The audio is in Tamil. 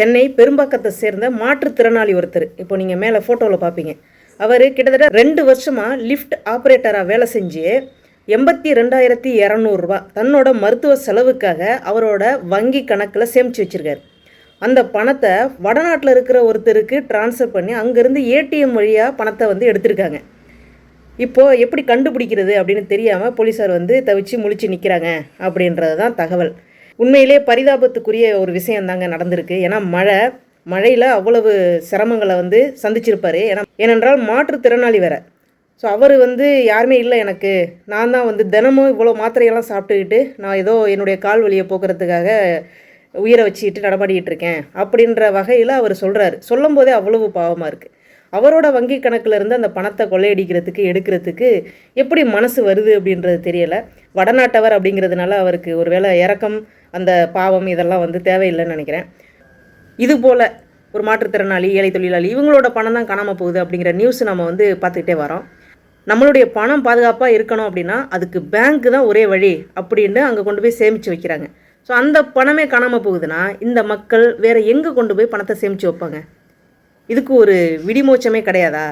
சென்னை பெரும்பாக்கத்தை சேர்ந்த மாற்றுத்திறனாளி ஒருத்தர். இப்போ நீங்கள் மேலே ஃபோட்டோவில் பார்ப்பீங்க அவர் கிட்டத்தட்ட ரெண்டு வருஷமாக லிஃப்ட் ஆப்ரேட்டராக வேலை செஞ்சு எண்பத்தி ரெண்டாயிரத்தி இரநூறுபா தன்னோட மருத்துவ செலவுக்காக அவரோட வங்கி கணக்கில் சேமித்து வச்சுருக்காரு. அந்த பணத்தை வடநாட்டில் இருக்கிற ஒருத்தருக்கு ட்ரான்ஸ்ஃபர் பண்ணி அங்கேருந்து ஏடிஎம் வழியாக பணத்தை வந்து எடுத்திருக்காங்க. இப்போது எப்படி கண்டுபிடிக்கிறது அப்படின்னு தெரியாமல் போலீஸார் வந்து தவிச்சு முழிச்சு நிற்கிறாங்க அப்படின்றது தான் தகவல். உண்மையிலே பரிதாபத்துக்குரிய ஒரு விஷயம் தாங்க நடந்திருக்கு. ஏன்னா மழை மழையில் அவ்வளவு சிரமங்களை வந்து சந்திச்சிருப்பார். ஏன்னா ஏனென்றால் மாற்றுத்திறனாளி வேற. ஸோ அவர் வந்து யாருமே இல்லை எனக்கு. நான் தான் வந்து தினமும் இவ்வளோ மாத்திரையெல்லாம் சாப்பிட்டுக்கிட்டு நான் ஏதோ என்னுடைய கால் வலியை போக்குறதுக்காக உயிரை வச்சுக்கிட்டு நடமாடிக்கிட்டு இருக்கேன். அப்படின்ற வகையில் அவர் சொல்கிறாரு சொல்லும் போதே அவ்வளவு பாவமாக இருக்குது அவரோட வங்கி கணக்கில் இருந்து அந்த பணத்தை கொள்ளையடிக்கிறதுக்கு எடுக்கிறதுக்கு எப்படி மனசு வருது அப்படின்றது தெரியலை. வடநாட்டவர் அப்படிங்கிறதுனால அவருக்கு ஒருவேளை இறக்கம் அந்த பாவம் இதெல்லாம் வந்து தேவையில்லைன்னு நினைக்கிறேன். இது போல் ஒரு மாற்றுத்திறனாளி ஏழை தொழிலாளி இவங்களோட பணம் தான் காணாமல் போகுது அப்படிங்கிற நியூஸ் நம்ம வந்து பார்த்துக்கிட்டே வரோம். நம்மளுடைய பணம் பாதுகாப்பாக இருக்கணும் அப்படின்னா அதுக்கு பேங்க்கு தான் ஒரே வழி அப்படின்னு அங்கே கொண்டு போய் சேமித்து வைக்கிறாங்க. ஸோ அந்த பணமே காணாமல் போகுதுன்னா இந்த மக்கள் வேறு எங்கே கொண்டு போய் பணத்தை சேமித்து வைப்பாங்க? இதுக்கு ஒரு விடிமோச்சமே கிடையாதா?